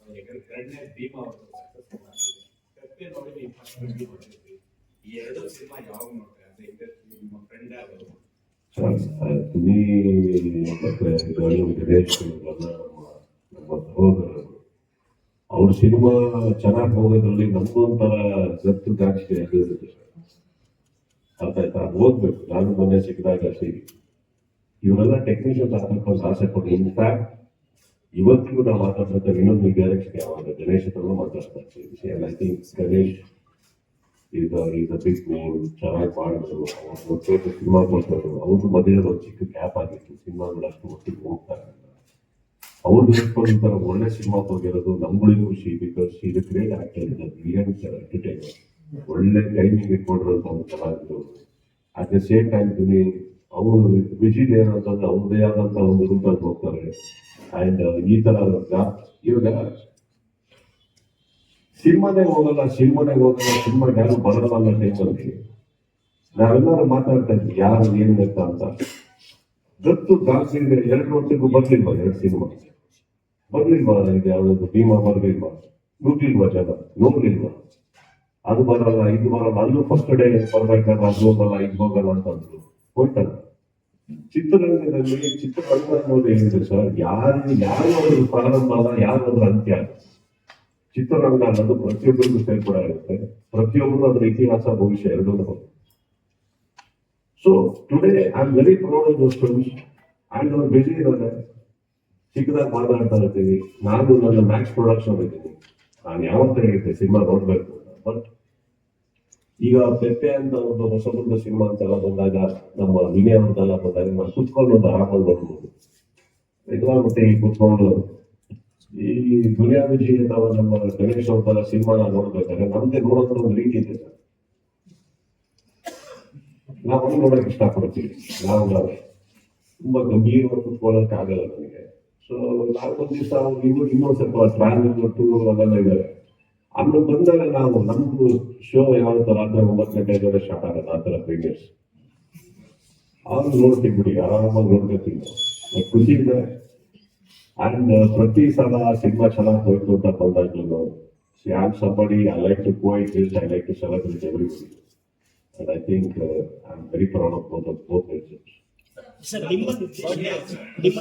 ಯಾಕಂದ್ರೆ ಎರಡನೇ ಭೀಮಾ ಅವರು ಸಕ್ಸಸ್ಫುಲ್ ಆಗಿದೆ ಕತ್ತೆ ನೋಡಿ ನೀವು ಫಸ್ಟ್ ರಿವ್ಯೂ ಮಾಡಿದ್ರಿ ಈ ಎರಡು ಸಿನಿಮಾ ಯಾವಾಗ ನೋಡ್ತಾರೆ ಇಂಡಸ್ಟ್ರಿ ನಿಮ್ಮ ಫ್ರೆಂಡ್ ಅವರು ನಮ್ಮ ಅವ್ರ ಸಿನಿಮಾ ಚೆನ್ನಾಗಿ ಹೋಗೋದ್ರಲ್ಲಿ ನಮಗೂ ಒಂಥರ ಗತ್ತು ದ್ರಾಕ್ಷಿ ಅದಿರುತ್ತೆ ಅರ್ಥ ಓದ್ಬೇಕು ನಾನು ಮೊನ್ನೆ ಸಿಕ್ಕಿದಾಗ ಸೇರಿ ಇವರೆಲ್ಲ ಟೆಕ್ನಿಷಿಯನ್ಸ್ ಆಗ್ಬೇಕು ಆಸೆ ಪಟ್ಟು ಇನ್ಫ್ಯಾಕ್ಟ್ ಇವತ್ತಿಗೂ ನಾವು ಮಾತಾಡ್ತಾರೆ ಇನ್ನೊಂದು ಡೈರೆಕ್ಷನ್ ಯಾವಾಗ ಗಣೇಶ್ ಹತ್ರ ಮಾತಾಡ್ತಾ ಇರ್ತೀವಿ ಐ ಥಿಂಕ್ ಗಣೇಶ್ ಈಗ ಈಗ ಬಿಗ್ ಚೆನ್ನಾಗಿ ಮಾಡಿದ್ರು ಸಿನಿಮಾ ಕೊಡ್ತಾರೆ ಅವ್ರದ್ದು ಮಧ್ಯದಲ್ಲಿ ಒಂದು ಚಿಕ್ಕ ಗ್ಯಾಪ್ ಆಗಿತ್ತು. ಸಿನಿಮಾಗಳು ಅಷ್ಟು ಒಟ್ಟಿಗೆ ಹೋಗ್ತಾ ಇರಲಿಲ್ಲ ಅವ್ರು ಹೇಳ್ಕೊಂಡಿರ್ತಾರೆ ಒಳ್ಳೆ ಸಿನಿಮಾ ಹೋಗಿರೋದು ನಮ್ಗಳಿಗೂ ಖುಷಿ ಬಿಕಾಸ್ ಇದು ಗ್ರೇಟ್ ಆಕ್ಟರ್ ಬ್ರಿಲಿಯಂಟ್ ಎಂಟರ್ಟೈನರ್ ಒಳ್ಳೆ ಟೈಮಿಗೆ ಒಂದು ಕಲಾವಿದರು ಅಟ್ ದ ಸೇಮ್ ಟೈಮ್ ದುನಿ ಅವರು ವಿಜಿಟ್ ಏನಂತಂದ್ರೆ ಅವ್ರದೇ ಆದಂತ ಒಂದು ರೂಪದಲ್ಲಿ ಹೋಗ್ತಾರೆ. ಅಂಡ್ ಈ ತರ ಇವಾಗ ಸಿನಿಮಾನೇ ಹೋಗಲ್ಲ ಸಿನಿಮಾನೇ ಹೋಗಲ್ಲ, ಸಿನಿಮಾ ಯಾರು ಬರಲ್ಲ ಅನ್ನೋ ಟೈಮಲ್ಲಿ ನಾವೆಲ್ಲರೂ ಮಾತಾಡ್ತಾ ಇದ್ವಿ, ಯಾರು, ಏನ್ ಬೇಕಾ ಅಂತ. ದತ್ತು ದಾಸಿಂಗ್ ಎರಡು ವರ್ಷಕ್ಕೂ ಬರ್ಲಿಲ್ವಾ ಎರಡು ಸಿನಿಮಾ? ಬರ್ಲಿಲ್ವಾ? ಇದು ಯಾವ್ದು ಭೀಮಾ ಬರ್ಲಿಲ್ವಾ? ನೋಡ್ಲಿಲ್ವಾ ಜನ? ನೋಡ್ಲಿಲ್ವಾ? ಅದು ಬರಲ್ಲ, ಇದು ಬರಲ್ಲ, ಅಲ್ಲೂ ಫಸ್ಟ್ ಡೇ ಬರ್ಬೇಕಾದ್ರೆ ಅದು ಹೋಗಲ್ಲ, ಇದು ಹೋಗಲ್ಲ ಅಂತಂದ್ರು ಹೋಯ್ತಲ್ಲ ಚಿತ್ರರಂಗದಲ್ಲಿ ಚಿತ್ರರಂಗ ಅನ್ನೋದು ಏನಿದೆ ಸರ್ ಯಾರು ಯಾರು ಅದ್ರ ಪ್ರಾರಂಭ ಅಲ್ಲ ಯಾರು ಅದ್ರ ಅಂತ್ಯ? ಚಿತ್ರರಂಗ ಅನ್ನೋದು ಪ್ರತಿಯೊಬ್ಬರಿಗೂ ಕೂಡ ಇರುತ್ತೆ ಪ್ರತಿಯೊಬ್ಬರು ಅದರ ಇತಿಹಾಸ, ಭವಿಷ್ಯ ಎರಡೂ so today I am very proud of those films and ಅವ್ರು ಬಿಸಿ ಇರೋದೆ ಚಿಕ್ಕದಾಗಿ ಮಾತಾಡ್ತಾ ಇರ್ತೀವಿ. ನಾನು ನನ್ನ ಮ್ಯಾಕ್ಸ್ ಪ್ರೊಡಕ್ಷನ್ ಇದ್ದೀನಿ ನಾನು ಯಾವತ್ತ ಹೇಳಿದ್ದೆ ಸಿನಿಮಾ ನೋಡ್ಬೇಕು ಬಟ್ ಈಗ ಪೆಪ್ಪೆ ಅಂತ ಒಂದು ಹೊಸಬಂದ ಸಿನಿಮಾ ಅಂತೆಲ್ಲ ಬಂದಾಗ ನಮ್ಮ ವಿನಯ ಅಂತೆಲ್ಲ ಬಂದಾಗ ನಾವು ಕುತ್ಕೊಂಡು ಒಂದು ಆರಾಮಾಗಿ ನೋಡ್ಬೋದು. ಮತ್ತೆ ಈ ಕುತ್ಕೊಂಡು ಈ ದುನಿಯಾ ವಿಜಯ್ ಅಥವಾ ನಮ್ಮ ಗಣೇಶ್ ಸಿನಿಮಾ ಸಿನಿಮಾನ ನೋಡ್ಬೇಕಾದ್ರೆ ನಮ್ಗೆ ನೋಡೋದ್ರ ಒಂದು ರೀತಿ ಇದೆ ಸರ್. ನಾವು ನೋಡಕ್ ಇಷ್ಟಪಡ್ತೀವಿ. ನಾವು ನಾವೇ ತುಂಬಾ ಗಂಭೀರವಾಗಿ ಕುತ್ಕೊಳ್ಳೋಕೆ ಆಗಲ್ಲ ನನಗೆ ಸೊ ನಾಲ್ಕೊಂದು ದಿವಸ ದಿವಸ ಇನ್ನೂ ಇನ್ನೊಂದು ಸ್ವಲ್ಪ ಟ್ರಾವೆಲ್ ಟೂರ್ ಅಲ್ಲೆಲ್ಲ ಇದ್ದಾರೆ. ಆಮೇಲೆ ಬಂದಾಗ ನಾವು ನಮ್ದು ಶೋ ಯಾವ ತರ ರಾತ್ರಿ ಒಂಬತ್ತು ಗಂಟೆಗೆ ಸ್ಟಾರ್ಟ್ ಆಗೋದು ಆ ತರ ಪ್ರೀಮಿಯರ್ಸ್ ಅವ್ರು ನೋಡ್ತೀವಿ ಬಿಡಿ ಆರಾಮಾಗಿ ನೋಡ್ಕೊತೀವಿ. ಖುಷಿ ಇದೆ ಅಂಡ್ ಪ್ರತಿ ಸಲ ಸಿನಿಮಾ ಚೆನ್ನಾಗಿ ಹೋಯ್ತು ಅಂತ ಬಂದಾಗ್ಲೂ am somebody to coexist, I I like to celebrate And and I think I am very proud both of both both sir ನಿಮ್ಮ